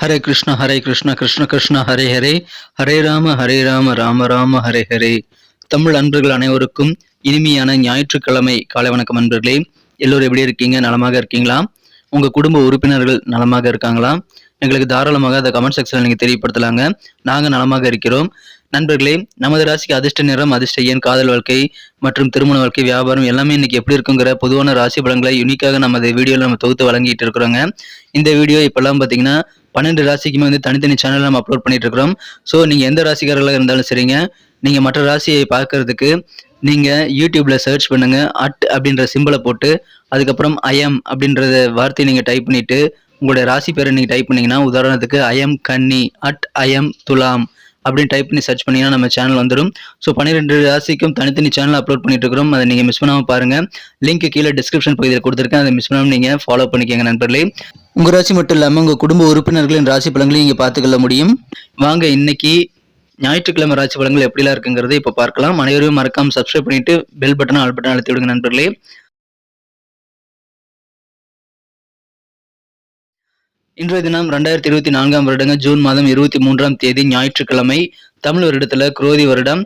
ஹரே கிருஷ்ண ஹரே கிருஷ்ண கிருஷ்ண கிருஷ்ண ஹரே ஹரே. ஹரே ராம ஹரே ராம ராம ராம ஹரே ஹரே. தமிழ் அன்பர்கள் அனைவருக்கும் இனிமையான ஞாயிற்றுக்கிழமை காலை வணக்கம் அன்பர்களே. எல்லோரும் எப்படி இருக்கீங்க? நலமாக இருக்கீங்களா? உங்கள் குடும்ப உறுப்பினர்கள் நலமாக இருக்காங்களா? எங்களுக்கு தாராளமாக அதை கமெண்ட் செக்ஷனில் நீங்கள் தெரியப்படுத்தலாங்க. நாங்கள் நலமாக இருக்கிறோம். நண்பர்களே நமது ராசிக்கு அதிர்ஷ்ட நிறம் அதிர்ஷ்ட எண் காதல் வாழ்க்கை மற்றும் திருமண வாழ்க்கை வியாபாரம் எல்லாமே இன்னைக்கு எப்படி இருக்குங்கிற பொதுவான ராசி பலன்களை யூனிக்காக நம்ம வீடியோவில் நம்ம தொகுத்து வழங்கிட்டு இருக்கிறோங்க. இந்த வீடியோ இப்போல்லாம் பார்த்தீங்கன்னா பன்னெண்டு ராசிக்குமே வந்து தனித்தனி சேனல் நம்ம அப்லோட் பண்ணிட்டு இருக்கிறோம் ஸோ நீங்கள் எந்த ராசிக்காரர்களாக இருந்தாலும் சரிங்க. நீங்கள் மற்ற ராசியை பார்க்கறதுக்கு நீங்கள் யூடியூப்ல சர்ச் பண்ணுங்க. அட் அப்படின்ற சிம்பிளை போட்டு அதுக்கப்புறம் ஐஎம் அப்படின்றத வார்த்தையை நீங்கள் டைப் பண்ணிட்டு உங்களுடைய ராசி பேரை நீங்கள் டைப் பண்ணிங்கன்னா உதாரணத்துக்கு ஐஎம் கன்னி. அட் ஐஎம் துலாம். அப்படின்னு டைப் பண்ணி சர்ச் பண்ணீங்கன்னா நம்ம சேனல் வந்துடும் ஸோ பன்னிரெண்டு ராசிக்கும் தனித்தனி சேனல் அப்லோட் பண்ணிட்டு இருக்கிறோம் அதை நீங்கள் மிஸ் பண்ணாமல் பாருங்க. லிங்க் கீழே டிஸ்கிரிப்ஷன் பகுதியில் கொடுத்துருக்கேன். அதை மிஸ் பண்ணாமல் நீங்கள் ஃபாலோ பண்ணிக்கோங்க நண்பர்களே. உங்கள் ராசி மட்டும் இல்லாமல் உங்கள் குடும்ப உறுப்பினர்களின் ராசி பலன்களையும் நீங்கள் பார்த்துக்கொள்ள முடியும். வாங்க இன்னைக்கு ஞாயிற்றுக்கிழமை ராசி பலன்கள் எப்படிலாம் இருக்குங்கிறத இப்போ பார்க்கலாம். அனைவரும் மறக்காமல் சப்ஸ்கிரைப் பண்ணிட்டு பெல் பட்டனை ஆல் பட்டன் அழுத்தி விடுங்க நண்பர்களே. இன்றைய தினம் ரெண்டாயிரத்தி இருபத்தி நான்காம் வருடங்க ஜூன் மாதம் இருபத்தி மூன்றாம் தேதி ஞாயிற்றுக்கிழமை தமிழ் வருடத்துல குரோதி வருடம்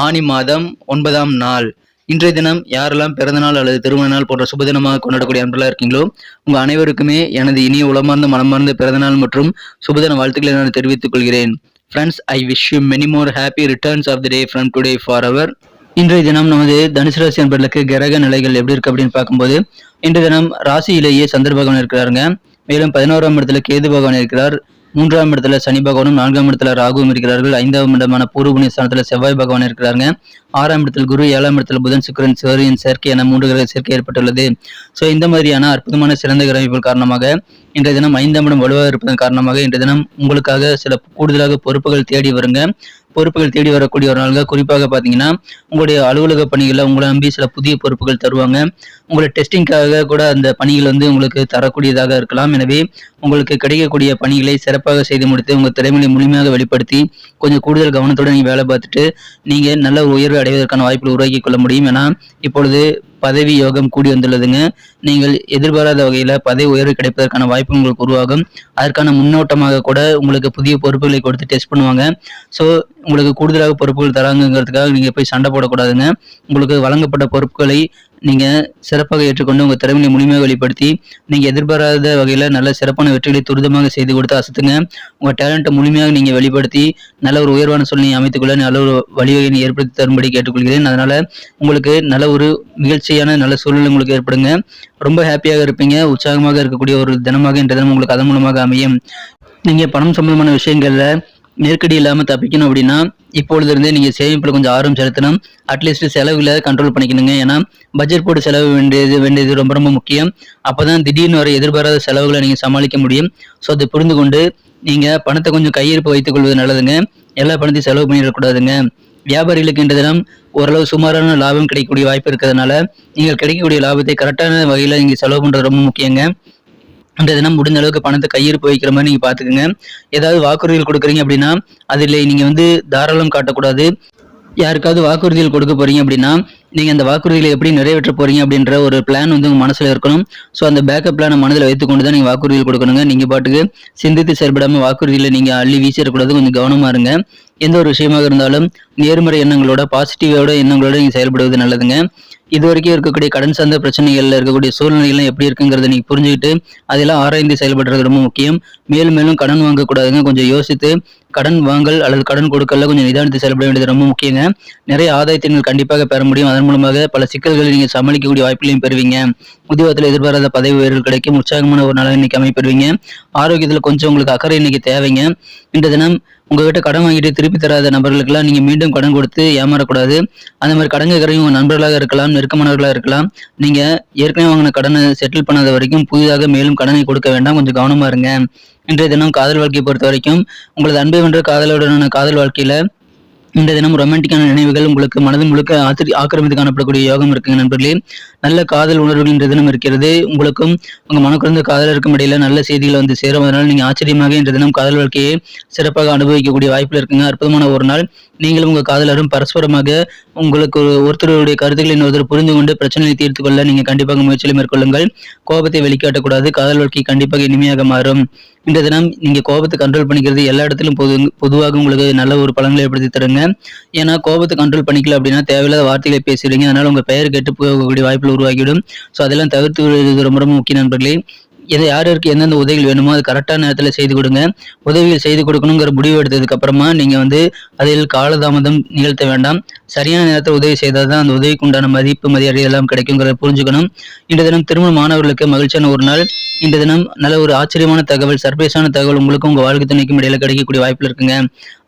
ஆனி மாதம் ஒன்பதாம் நாள். இன்றைய தினம் யாரெல்லாம் பிறந்தநாள் அல்லது திருமண நாள் போன்ற சுபதினமாக கொண்டாடக்கூடிய அன்பெல்லாம் இருக்கீங்களோ உங்கள் அனைவருக்குமே எனது இனிய உளமார்ந்த மனமார்ந்த பிறந்தநாள் மற்றும் சுபதின வாழ்த்துக்களை நான் தெரிவித்துக் கொள்கிறேன். Friends I wish you many more happy returns of the day from today for our இன்றைய தினம் நமது தனுசு ராசி என்பர்களுக்கு கிரக நிலைகள் எப்படி இருக்கு அப்படின்னு பார்க்கும்போது இன்றைய தினம் ராசியிலேயே சந்திர பகவான் இருக்கிறாருங்க. மேலும் பதினோராம் இடத்துல கேது பகவான் இருக்கிறார். மூன்றாம் இடத்துல சனி பகவானும் நான்காம் இடத்துல ராகுவும் இருக்கிறார்கள். ஐந்தாம் இடமான பூர்வ ஸ்தானத்துல செவ்வாய் பகவான் இருக்கிறாங்க ஆறாம் இடத்துல குரு ஏழாம் இடத்துல புதன் சுக்கரன் சிவரியின் சேர்க்கை என மூன்று கிரக சேர்க்கை ஏற்பட்டுள்ளது. ஸோ இந்த மாதிரியான அற்புதமான சிறந்த கிரமிப்புகள் காரணமாக இன்றைய தினம் ஐந்தாம் இடம் வலுவாக இருப்பதன் காரணமாக இன்றைய தினம் உங்களுக்காக சில கூடுதலாக பொறுப்புகள் தேடி வருங்க. பொறுப்புகள் தேடி வரக்கூடிய ஒரு நாள்கள் குறிப்பாக பார்த்தீங்கன்னா உங்களுடைய அலுவலக பணிகளில் உங்களை நம்பி சில புதிய பொறுப்புகள் தருவாங்க. உங்களை டெஸ்டிங்காக கூட அந்த பணிகள் வந்து உங்களுக்கு தரக்கூடியதாக இருக்கலாம். எனவே உங்களுக்கு கிடைக்கக்கூடிய பணிகளை சிறப்பாக செய்து முடித்து உங்கள் திறமையை முழுமையாக வெளிப்படுத்தி கொஞ்சம் கூடுதல் கவனத்துடன் நீங்கள் வேலை பார்த்துட்டு நீங்கள் நல்ல உயர்வு அடைவதற்கான வாய்ப்புகள் உருவாக்கி கொள்ள முடியும். ஏன்னா இப்பொழுது பதவி யோகம் கூடி வந்துள்ளதுங்க. நீங்கள் எதிர்பாராத வகையில் பதவி உயர்வு கிடைப்பதற்கான வாய்ப்பு உங்களுக்கு உருவாகும். அதற்கான முன்னோட்டமாக கூட உங்களுக்கு புதிய பொறுப்புகளை கொடுத்து டெஸ்ட் பண்ணுவாங்க. ஸோ உங்களுக்கு கூடுதலாக பொறுப்புகள் தராங்கிறதுக்காக நீங்கள் போய் சண்டை போடக்கூடாதுங்க. உங்களுக்கு வழங்கப்பட்ட பொறுப்புகளை நீங்கள் சிறப்பாக ஏற்றுக்கொண்டு உங்கள் திறமையை முழுமையாக வெளிப்படுத்தி நீங்கள் எதிர்பாராத வகையில் நல்ல சிறப்பான வெற்றிகளை துரிதமாக செய்து கொடுத்து அசத்துங்க. உங்கள் டேலண்ட்டை முழுமையாக நீங்கள் வெளிப்படுத்தி நல்ல ஒரு உயர்வான சூழ்நிலையை அமைத்துக்கொள்ள நல்ல ஒரு வழிவகையை ஏற்படுத்தி தரும்படி கேட்டுக்கொள்கிறேன். அதனால் உங்களுக்கு நல்ல ஒரு நிகழ்ச்சியான நல்ல சூழ்நிலை உங்களுக்கு ஏற்படுங்க. ரொம்ப ஹாப்பியாக இருப்பீங்க. உற்சாகமாக இருக்கக்கூடிய ஒரு தினமாக இன்றைய தினம் உங்களுக்கு அதன் மூலமாக அமையும். நீங்கள் பணம் சம்பந்தமான விஷயங்களில் நெருக்கடி இல்லாமல் தப்பிக்கணும் அப்படின்னா இப்பொழுது இருந்தே நீங்கள் சேமிப்பில் கொஞ்சம் ஆர்வம் செலுத்தணும். அட்லீஸ்ட் செலவுகளை கண்ட்ரோல் பண்ணிக்கணுங்க. ஏன்னா பட்ஜெட் போட்டு செலவு வேண்டியது வேண்டியது ரொம்ப ரொம்ப முக்கியம். அப்போ தான் திடீர்னு வர எதிர்பாராத செலவுகளை நீங்கள் சமாளிக்க முடியும். ஸோ அதை புரிந்து கொண்டு நீங்கள் பணத்தை கொஞ்சம் கையிருப்பு வைத்துக் கொள்வது நல்லதுங்க. எல்லா பணத்தையும் செலவு பண்ணிடக்கூடாதுங்க வியாபாரிகளுக்கு இன்ற தினம் ஓரளவு சுமாரான லாபம் கிடைக்கக்கூடிய வாய்ப்பு இருக்கிறதுனால நீங்கள் கிடைக்கக்கூடிய லாபத்தை கரெக்டான வகையில் நீங்கள் செலவு பண்ணுறது ரொம்ப முக்கியங்க. அந்த தினம் முடிஞ்ச அளவுக்கு பணத்தை கையிருப்பு வைக்கிற மாதிரி நீங்கள் பார்த்துக்குங்க ஏதாவது வாக்குறுதிகள் கொடுக்குறீங்க அப்படின்னா அதில் நீங்கள் வந்து தாராளம் காட்டக்கூடாது. யாருக்காவது வாக்குறுதிகள் கொடுக்க போறீங்க அப்படின்னா நீங்கள் அந்த வாக்குறுதிகளை எப்படி நிறைவேற்ற போறீங்க அப்படின்ற ஒரு பிளான் வந்து உங்கள் மனசில் இருக்கணும். ஸோ அந்த பேக்கப் பிளானை மனதில் வைத்துக்கொண்டு தான் நீங்கள் வாக்குறுதிகள் கொடுக்கணுங்க. நீங்கள் பாட்டுக்கு சிந்தித்து செயல்படாமல் வாக்குறுதிகளை நீங்கள் அள்ளி வீசிடக்கூடாது. கொஞ்சம் கவனமாக இருங்க. எந்த ஒரு விஷயமாக இருந்தாலும் நேர்மறை எண்ணங்களோட பாசிட்டிவோட எண்ணங்களோட நீங்கள் செயல்படுவது நல்லதுங்க. இது வரைக்கும் இருக்கக்கூடிய கடன் சார்ந்த பிரச்சனைகள்ல இருக்கக்கூடிய சூழ்நிலைகள்லாம் எப்படி இருக்குங்கிறத நீங்க புரிஞ்சுக்கிட்டு அதெல்லாம் ஆராய்ந்து செயல்படுறது ரொம்ப முக்கியம். மேலும் மேலும் கடன் வாங்கக்கூடாதுங்க. கொஞ்சம் யோசித்து கடன் வாங்கல் அல்லது கடன் கொடுக்கல கொஞ்சம் நிதானித்து செயல்பட வேண்டியது ரொம்ப முக்கியங்க. நிறைய ஆதாயத்தை நீங்கள் கண்டிப்பாக பெற முடியும். அதன் மூலமாக பல சிக்கல்களை நீங்கள் சமாளிக்கக்கூடிய வாய்ப்புகளையும் பெறுவீங்க. உத்தியோகத்தில் எதிர்பாராத பதவி உயர்வு கிடைக்கும் உற்சாகமான ஒரு நாளாக இன்னைக்கு அமைப்பெறுவீங்க. ஆரோக்கியத்தில் கொஞ்சம் உங்களுக்கு அக்கறை இன்னைக்கு தேவைங்க. இந்த தினம் உங்ககிட்ட கடன் வாங்கிட்டு திருப்பி தராத நபர்களுக்கெல்லாம் நீங்க மீண்டும் கடன் கொடுத்து ஏமாறக்கூடாது. அந்த மாதிரி கடன் கேட்குறவங்க உங்க நண்பர்களாக இருக்கலாம் நெருக்கமானவர்களாக இருக்கலாம். நீங்க ஏற்கனவே வாங்கின கடனை செட்டில் பண்ணாத வரைக்கும் புதிதாக மேலும் கடனை கொடுக்க வேண்டாம். கொஞ்சம் கவனமா இருங்க. இன்றைய தினம் காதல் வாழ்க்கையை பொறுத்த வரைக்கும் உங்களது அன்பை வென்ற காதலுடனான காதல் வாழ்க்கையில இந்த தினம் ரொமான்டிக்கான நினைவுகள் உங்களுக்கு மனது முழுக்க ஆத்திரி ஆக்கிரமித்து காணப்படக்கூடிய யோகம் இருக்குங்க நண்பர்களே. நல்ல காதல் உணர்வுகள் இன்ற தினம் இருக்கிறது. உங்களுக்கும் உங்க மனக்குறந்த காதலருக்கும் இடையில நல்ல செய்திகள் வந்து சேரும் அதனால் நீங்க ஆச்சரியமாக இன்ற தினம் காதல் வாழ்க்கையை சிறப்பாக அனுபவிக்கக்கூடிய வாய்ப்புகள் இருக்குங்க. அற்புதமான ஒரு நாள். நீங்களும் உங்க காதலரும் பரஸ்பரமாக உங்களுக்கு ஒரு ஒருத்தருடைய கருத்துக்களை இன்னொருத்தர் புரிந்து கொண்டு பிரச்சனையை தீர்த்து கொள்ள நீங்க கண்டிப்பாக முயற்சியில் மேற்கொள்ளுங்கள். கோபத்தை வெளிக்காட்டக்கூடாது. காதல் வாழ்க்கை கண்டிப்பாக இனிமையாக மாறும். இந்த தினம் நீங்க கோபத்தை கண்ட்ரோல் பண்ணிக்கிறது எல்லா இடத்துலையும் பொது பொதுவாக உங்களுக்கு நல்ல ஒரு பலன்களை ஏற்படுத்தி தருங்க. ஏன்னா கோபத்தை கண்ட்ரோல் பண்ணிக்கல அப்படின்னா தேவையில்லாத வார்த்தைகளை பேசுறீங்க அதனால உங்க பெயர் கெட்டு போகக்கூடிய வாய்ப்புகள் உருவாக்கிவிடும் ஸோ அதெல்லாம் தவிர்த்து விடுவது ரொம்ப ரொம்ப முக்கிய நண்பர்களே. எது யார் யாருக்கு எந்தெந்த உதவிகள் வேணுமோ அது கரெக்டான நேரத்தில் செய்து கொடுங்க. உதவிகள் செய்து கொடுக்கணுங்கிற முடிவு எடுத்ததுக்கு அப்புறமா நீங்கள் வந்து அதில் காலதாமதம் நிகழ்த்த வேண்டாம். சரியான நேரத்தில் உதவி செய்தால் தான் அந்த உதவிக்கு உண்டான மதிப்பு மரியாதை எல்லாம் கிடைக்குங்கிறத புரிஞ்சுக்கணும். இன்று தினம் திருமண மாணவர்களுக்கு மகிழ்ச்சியான ஒரு நாள். இன்று தினம் நல்ல ஒரு ஆச்சரியமான தகவல் சர்ப்ரைஸான தகவல் உங்களுக்கும் உங்கள் வாழ்க்கை துணைக்கும் இடையில கிடைக்கக்கூடிய வாய்ப்புகள் இருக்குங்க.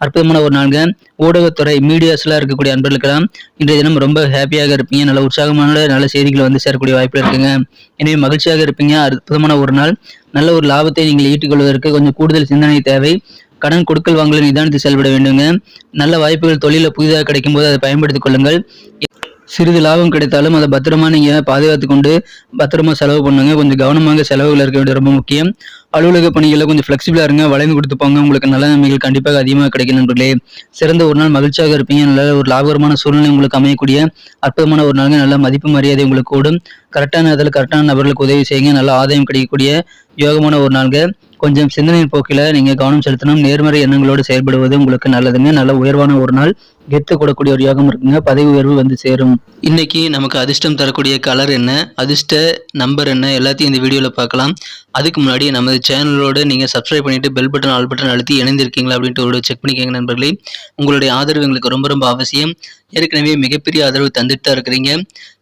அற்புதமான ஒரு நாளுங்க. ஊடகத்துறை மீடியாஸ்லாம் இருக்கக்கூடிய அன்பர்களுக்கெல்லாம் இன்றைய தினம் ரொம்ப ஹாப்பியாக இருப்பீங்க. நல்ல உற்சாகமான நல்ல செய்திகள் வந்து சேரக்கூடிய வாய்ப்புகள் இருக்குங்க. எனவே மகிழ்ச்சியாக இருப்பீங்க. அற்புதமான ஒரு நாள். நல்ல ஒரு லாபத்தை நீங்கள் ஈட்டுக்கொள்வதற்கு கொஞ்சம் கூடுதல் சிந்தனை தேவை. கடன் கொடுக்கல் வாங்கல நிதானத்தில் செயல்பட வேண்டுங்க. நல்ல வாய்ப்புகள் தொழிலில் புதிதாக கிடைக்கும் போது அதை பயன்படுத்திக் கொள்ளுங்கள். சிறிது லாபம் கிடைத்தாலும் அதை பத்திரமா நீங்க பாதுகாத்து கொண்டு பத்திரமா செலவு பண்ணுங்க. கொஞ்சம் கவனமாக செலவுகள் இருக்க வேண்டியது ரொம்ப முக்கியம். அலுவலக பணிகளில் கொஞ்சம் ஃப்ளெக்சிபிளா இருங்க. வளைந்து கொடுத்து போங்க. உங்களுக்கு நல்ல நன்மைகள் கண்டிப்பாக அதிகமாக கிடைக்கும் நண்பர்களே. சிறந்த ஒரு நாள் மகிழ்ச்சியாக இருப்பீங்க. நல்ல ஒரு லாபகரமான சூழ்நிலை உங்களுக்கு அமையக்கூடிய அற்புதமான ஒரு நாளுங்க. நல்ல மதிப்பு மரியாதை உங்களுக்கு கூடும். கரெக்டான நேரத்தில் கரெக்டான நபர்களுக்கு உதவி செய்யுங்க. நல்ல ஆதாயம் கிடைக்கக்கூடிய யோகமான ஒரு நாள்கள் கொஞ்சம் சிந்தனையின் போக்கில நீங்க கவனம் செலுத்தணும். நேர்மறை எண்ணங்களோடு செயல்படுவது உங்களுக்கு நல்லதுங்க. நல்ல உயர்வான ஒரு நாள். கெத்து கூடக்கூடிய ஒரு யோகம் இருக்குங்க. பதவி உயர்வு வந்து சேரும். இன்னைக்கு நமக்கு அதிர்ஷ்டம் தரக்கூடிய கலர் என்ன? அதிர்ஷ்ட நம்பர் என்ன? எல்லாத்தையும் இந்த வீடியோவில் பார்க்கலாம். அதுக்கு முன்னாடி நமது சேனலோடு நீங்கள் சப்ஸ்கிரைப் பண்ணிட்டு பெல் பட்டன் ஆல் பட்டன் அழுத்தி இணைந்திருக்கீங்களா அப்படின்ட்டு ஒரு செக் பண்ணிக்கோங்க நண்பர்களே. உங்களுடைய ஆதரவு எங்களுக்கு ரொம்ப ரொம்ப அவசியம். ஏற்கனவே மிகப்பெரிய ஆதரவு தந்துட்டு தான் இருக்கிறீங்க.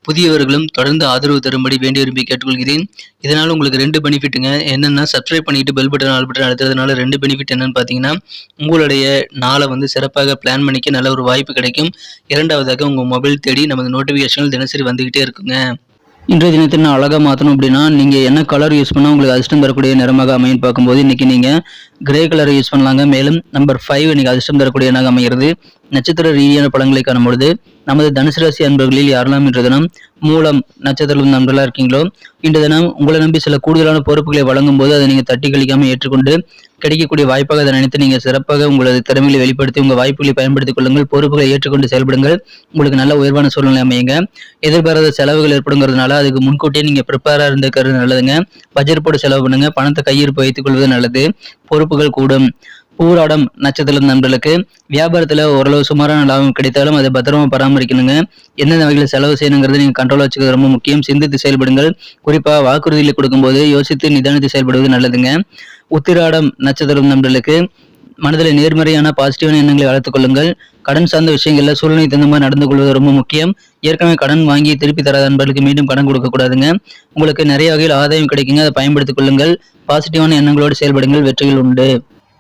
புதியவர்களும் தொடர்ந்து ஆதரவு தரும்படி வேண்டி விரும்பி கேட்டுக்கொள்கிறேன். இதனால் உங்களுக்கு ரெண்டு பெனிஃபிட்டுங்க என்னென்னா சப்ஸ்கிரைப் பண்ணிட்டு பெல் பட்டன் ஆல் பட்டன் அழுத்துறதுனால ரெண்டு பெனிஃபிட் என்னன்னு பார்த்தீங்கன்னா உங்களுடைய நாளை வந்து சிறப்பாக பிளான் பண்ணிக்க நல்ல ஒரு வாய்ப்பு வாய்ப்பு கிடைக்கும். இரண்டாவதாக உங்கள் மொபைல் தேடி நமது நோட்டிஃபிகேஷன்கள் தினசரி வந்துக்கிட்டே இருக்குங்க. இன்றைய தினத்தை நான் அழகாக மாற்றணும் அப்படின்னா நீங்கள் என்ன கலர் யூஸ் பண்ணால் உங்களுக்கு அதிர்ஷ்டம் தரக்கூடிய நிறமாக அமையும் பார்க்கும்போது இன்றைக்கி நீங்கள் கிரே கலர் யூஸ் பண்ணலாங்க. மேலும் நம்பர் ஃபைவ் இன்றைக்கி அதிர்ஷ்டம் தரக்கூடிய எண்ணாக அமைகிறது. நட்சத்திர ரீதியான பழங்களை காணும்பொழுது நமது தனுசு ராசி அன்பர்களில் யாரெல்லாம் இன்று தினம் மூலம் நட்சத்திரம் நண்பர்களாக இருக்கீங்களோ இன்று தினம் உங்களை நம்பி சில கூடுதலான பொறுப்புகளை வழங்கும் போது அதை நீங்கள் தட்டி கழிக்காமல் ஏற்றுக்கொண்டு கிடைக்கக்கூடிய வாய்ப்பாக அதை நினைத்து நீங்கள் சிறப்பாக உங்களது திறமைகளை வெளிப்படுத்தி உங்கள் வாய்ப்புகளை பயன்படுத்திக் கொள்ளுங்கள். பொறுப்புகளை ஏற்றுக்கொண்டு செயல்படுங்கள். உங்களுக்கு நல்ல உயர்வான சூழ்நிலை அமையுங்க. எதிர்பாராத செலவுகள் ஏற்படுங்கிறதுனால அதுக்கு முன்கூட்டியே நீங்கள் ப்ரிப்பேராக இருந்துக்கிறது நல்லதுங்க. பட்ஜெட் போட்டு செலவு பண்ணுங்க. பணத்தை கையிருப்பு வைத்துக் கொள்வது நல்லது. பொறுப்புகள் கூடும். பூராடம் நட்சத்திரம் நண்பர்களுக்கு வியாபாரத்தில் ஓரளவு சுமாரான லாபம் கிடைத்தாலும் அதை பத்திரமா பராமரிக்கணுங்க. எந்தெந்த வகையில் செலவு செய்யணுங்கிறது நீங்கள் கண்ட்ரோல் வச்சுக்கிறது ரொம்ப முக்கியம். சிந்தித்து செயல்படுங்கள். குறிப்பாக வாக்குறுதிகளை கொடுக்கும்போது யோசித்து நிதானித்து செயல்படுவது நல்லதுங்க. உத்திராடம் நட்சத்திரம் நண்பர்களுக்கு மனதில் நேர்மறையான பாசிட்டிவான எண்ணங்களை வளர்த்துக் கொள்ளுங்கள். கடன் சார்ந்த விஷயங்கள்ல சூழ்நிலை தகுந்த மாதிரி நடந்து கொள்வது ரொம்ப முக்கியம். ஏற்கனவே கடன் வாங்கி திருப்பி தராத நண்பர்களுக்கு மீண்டும் கடன் கொடுக்கக்கூடாதுங்க உங்களுக்கு நிறைய வகையில் ஆதாயம் கிடைக்குங்க அதை பயன்படுத்திக் கொள்ளுங்கள். பாசிட்டிவான எண்ணங்களோடு செயல்படுங்கள் வெற்றிகள் உண்டு.